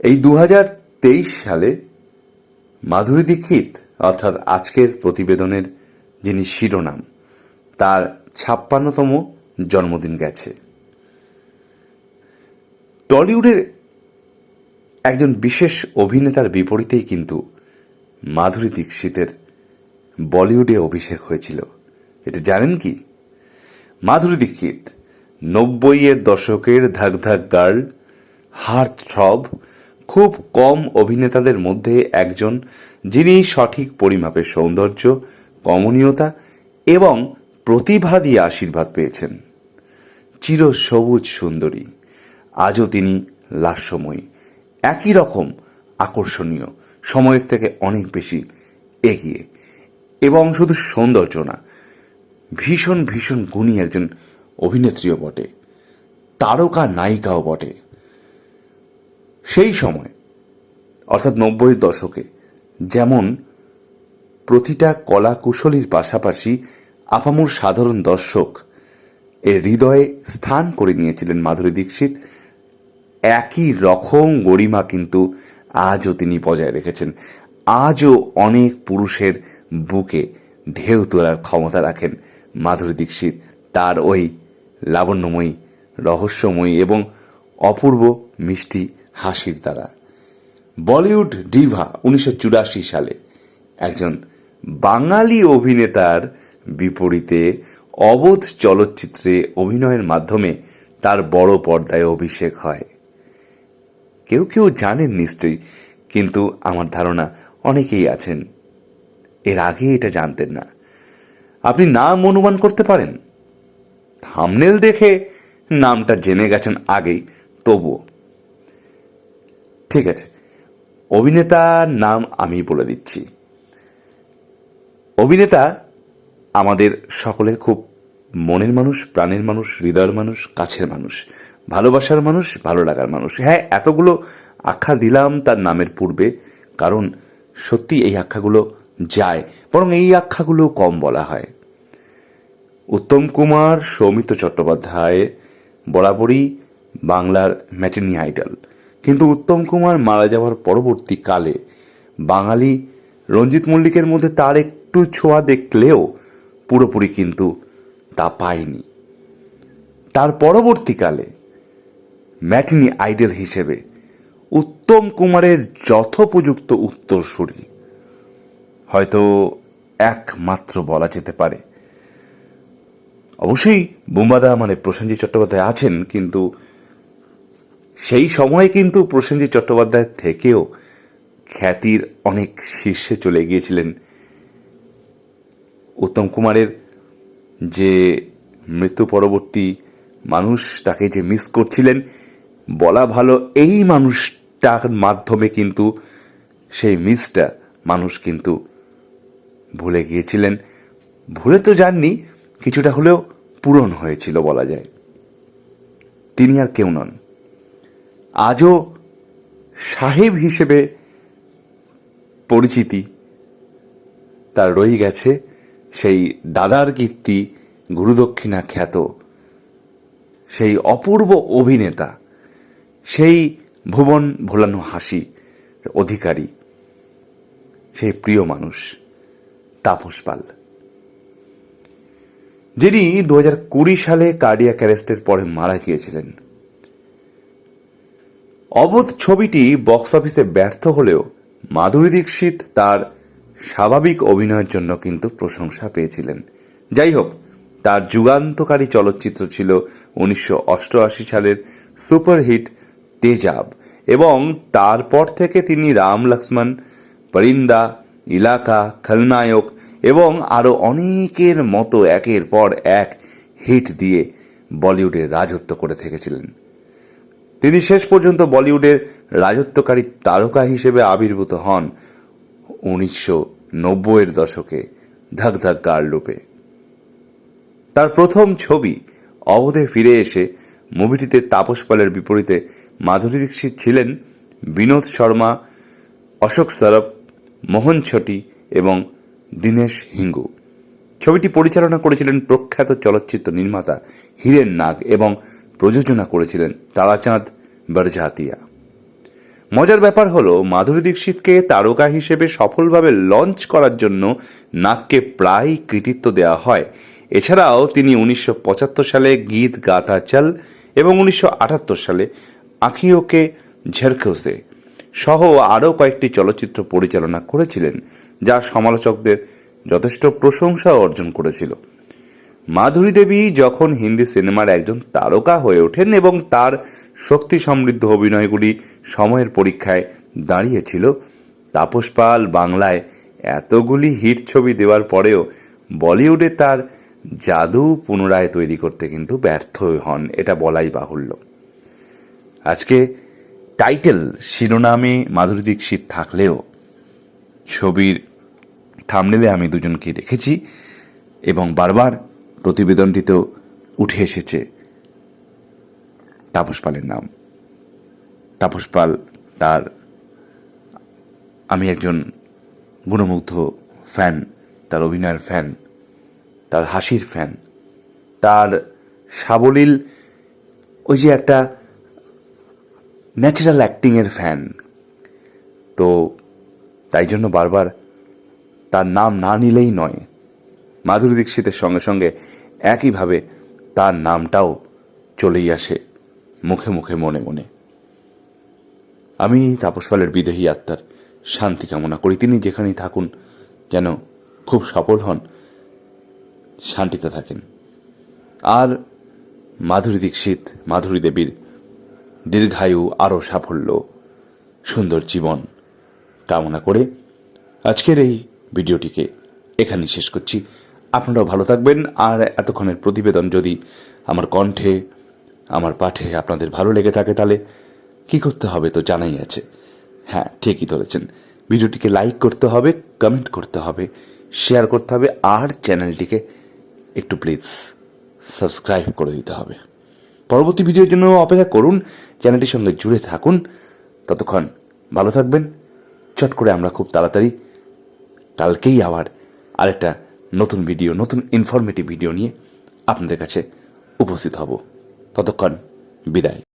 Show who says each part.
Speaker 1: এই দু হাজার তেইশ সালে মাধুরী দীক্ষিত, অর্থাৎ আজকের প্রতিবেদনের যিনি শিরোনাম, তার ছাপ্পান্নতম জন্মদিন গেছে। টলিউডের একজন বিশেষ অভিনেতার বিপরীতেই কিন্তু মাধুরী দীক্ষিতের বলিউডে অভিষেক হয়েছিল। এটা জানেন কি? মাধুরী দীক্ষিত, নব্বইয়ের দশকের Dhak Dhak girl heart throb খুব কম অভিনেতাদের মধ্যে একজন, যিনি সঠিক পরিমাপের সৌন্দর্য, কমনীয়তা এবং প্রতিভা দিয়ে আশীর্বাদ পেয়েছেন। চির সবুজ সুন্দরী। আজও তিনি লাস্যময়ী। একই রকম আকর্ষণীয়। সময়ের থেকে অনেক বেশি এগিয়ে। এবং শুধু সৌন্দর্য না, ভীষণ ভীষণ গুণী একজন অভিনেত্রীও বটে। তারকা নায়িকাও বটে। সেই সময়, অর্থাৎ নব্বই দশকে, যেমন প্রতিটা কলা কুশলীর পাশাপাশি আপামর সাধারণ দর্শক এর হৃদয়ে স্থান করে নিয়েছিলেন মাধুরী দীক্ষিত, একই রকম গরিমা কিন্তু আজও তিনি বজায় রেখেছেন। আজও অনেক পুরুষের বুকে ঢেউ তোলার ক্ষমতা রাখেন মাধুরী দীক্ষিত। তার ওই লাবণ্যময়ী, রহস্যময়ী এবং অপূর্ব মিষ্টি হাসির দ্বারা বলিউড ডিভা উনিশশো চুরাশি সালে একজন বাঙালি অভিনেতার বিপরীতে অবোধ চলচ্চিত্রে অভিনয়ের মাধ্যমে তার বড় পর্দায় অভিষেক হয়। কেউ কেউ জানেন নিশ্চয়ই, কিন্তু আমার ধারণা অনেকেই আছেন। এর আগে এটা জানতেন না। আপনি নাম অনুমান করতে পারেন? থামনেল দেখে নামটা জেনে গেছেন আগেই, তবুও। ঠিক আছে। অভিনেতার নাম আমি বলে দিচ্ছি। অভিনেতা আমাদের সকলের খুব মনের মানুষ, প্রাণের মানুষ, হৃদয়ের মানুষ, কাছের মানুষ, ভালোবাসার মানুষ, ভালো লাগার মানুষ। হ্যাঁ এতগুলো আখ্যা দিলাম তার নামের পূর্বে, কারণ সত্যি এই আখ্যাগুলো যায়, বরং এই আখ্যাগুলো কম বলা হয়। উত্তম কুমার, সৌমিত্র চট্টোপাধ্যায়, বরাবরই বাংলার ম্যাটিনি আইডল। কিন্তু উত্তম কুমার মারা যাওয়ার পরবর্তীকালে বাঙালি রঞ্জিত মল্লিকের মধ্যে তার একটু ছোঁয়া দেখলেও পুরোপুরি কিন্তু তা পায়নি। তার পরবর্তীকালে ম্যাটিনি আইডল হিসেবে উত্তম কুমারের যথোপযুক্ত উত্তরসূরি। হয়তো একমাত্র বলা যেতে পারে। অবশ্যই বুম্বাদা মানে প্রসেনজিৎ চট্টোপাধ্যায় আছেন, কিন্তু সেই সময়ে কিন্তু প্রসেনজিৎ চট্টোপাধ্যায় থেকেও খ্যাতির অনেক শীর্ষে চলে গিয়েছিলেন। উত্তম কুমারের যে মৃত্যু পরবর্তী মানুষ তাকে যে মিস করছিলেন, বলা ভালো এই মানুষটার মাধ্যমে কিন্তু সেই মিসটা মানুষ কিন্তু ভুলে গিয়েছিলেন। ভুলে তো যাননি, কিছুটা হলেও পূরণ হয়েছিল বলা যায়। তিনি আর কেউ নন। আজও সাহেব হিসেবে পরিচিতি। তার রয়ে গেছে সেই দাদার কীর্তি গুরুদক্ষিণা খ্যাত। সেই অপূর্ব অভিনেতা। সেই ভুবন ভোলানো হাসি, অধিকারী। সেই প্রিয় মানুষ, তাপস পাল। যিনি দু হাজার কুড়ি সালে কার্ডিয়াক অ্যারেস্টের পরে মারা গিয়েছিলেন। অবোধ ছবিটি বক্স অফিসে ব্যর্থ হলেও মাধুরী দীক্ষিত তার স্বাভাবিক অভিনয়ের জন্য কিন্তু প্রশংসা পেয়েছিলেন। যাই হোক, তার যুগান্তকারী চলচ্চিত্র ছিল উনিশশো অষ্টআশি সালের সুপারহিট তেজাব এবং তারপর থেকে তিনি রাম লক্ষ্মণ, পরিন্দা, ইলাকা, খলনায়ক এবং আরও অনেকের মতো একের পর এক হিট দিয়ে বলিউডে রাজত্ব করে থেকেছিলেন। তিনি শেষ পর্যন্ত বলিউডের রাজত্বকারী তারকা হিসেবে আবির্ভূত হন উনিশশো নব্বইয়ের দশকে, ধাক ধাক গার্ল রূপে। তার প্রথম ছবি, অবধে ফিরে এসে মুভিটিতে তাপস পালের বিপরীতে মাধুরী দীক্ষিত ছিলেন বিনোদ শর্মা, অশোক সরফ মোহন ছটি এবং দীনেশ হিঙ্গু। ছবিটি পরিচালনা করেছিলেন প্রখ্যাত চলচ্চিত্র নির্মাতা হীরেন নাগ এবং প্রযোজনা করেছিলেন তারাচাঁদ বরজাতিয়া মজার ব্যাপার হলো, মাধুরী দীক্ষিতকে তারকা হিসেবে সফলভাবে লঞ্চ করার জন্য নাককে প্রায় কৃতিত্ব দেওয়া হয়। এছাড়াও তিনি উনিশশো পঁচাত্তর সালে গীত গাথা চল এবং উনিশশো আটাত্তর সালে আঁখিওকে ঝেরখোসে সহ আরও কয়েকটি চলচ্চিত্র পরিচালনা করেছিলেন, যা সমালোচকদের যথেষ্ট প্রশংসা অর্জন করেছিল। মাধুরী দেবী যখন হিন্দি সিনেমার একজন তারকা হয়ে ওঠেন এবং তার শক্তি সমৃদ্ধ অভিনয়গুলি সময়ের পরীক্ষায় দাঁড়িয়েছিল, তাপস পাল বাংলায় এতগুলি হিট ছবি দেওয়ার পরেও বলিউডে তার জাদু পুনরায় তৈরি করতে কিন্তু ব্যর্থ হন, এটা বলাই বাহুল্য। আজকে টাইটেল শিরোনামে মাধুরী দীক্ষিত থাকলেও ছবির থামনেলে আমি দুজনকে রেখেছি এবং বারবার প্রতিবেদনটিতেও উঠে এসেছে। তাপস পালের নাম। তাপস পাল তার আমি একজন গুণমুগ্ধ ফ্যান, তার অভিনয়ের ফ্যান, তার হাসির ফ্যান, তার সাবলীল ওই যে একটা ন্যাচারাল অ্যাক্টিংয়ের ফ্যান। তো তাই জন্য বারবার তার নাম না নিলেই নয় মাধুরী দীক্ষিতের সঙ্গে সঙ্গে একইভাবে তার নামটাও চলেই আসে মুখে মুখে মনে মনে। আমি তাপস পালের বিদেহী আত্মার শান্তি কামনা করি। তিনি যেখানেই থাকুন যেন খুব সফল হন, শান্তিতে থাকেন। আর মাধুরী দীক্ষিত, মাধুরী দেবীর দীর্ঘায়ু আরও সাফল্য, সুন্দর জীবন কামনা করে আজকের এই ভিডিওটিকে এখানেই শেষ করছি। আপনারাও ভালো থাকবেন। আর এতক্ষণের প্রতিবেদন যদি আমার কণ্ঠে, আমার পাঠে আপনাদের ভালো লেগে থাকে তাহলে কি করতে হবে তো জানাই আছে। হ্যাঁ ঠিকই ধরেছেন। ভিডিওটিকে লাইক করতে হবে, কমেন্ট করতে হবে, শেয়ার করতে হবে, আর চ্যানেলটিকে একটু প্লিজ সাবস্ক্রাইব করে দিতে হবে। পরবর্তী ভিডিওর জন্য অপেক্ষা করুন চ্যানেলটির সঙ্গে জুড়ে থাকুন। ততক্ষণ ভালো থাকবেন। চট করে আমরা খুব তাড়াতাড়ি কালকেই আবার আরেকটা নতুন ভিডিও নতুন ইনফরমেটিভ ভিডিও নিয়ে আপনাদের কাছে উপস্থিত হব। ততক্ষণ বিদায়।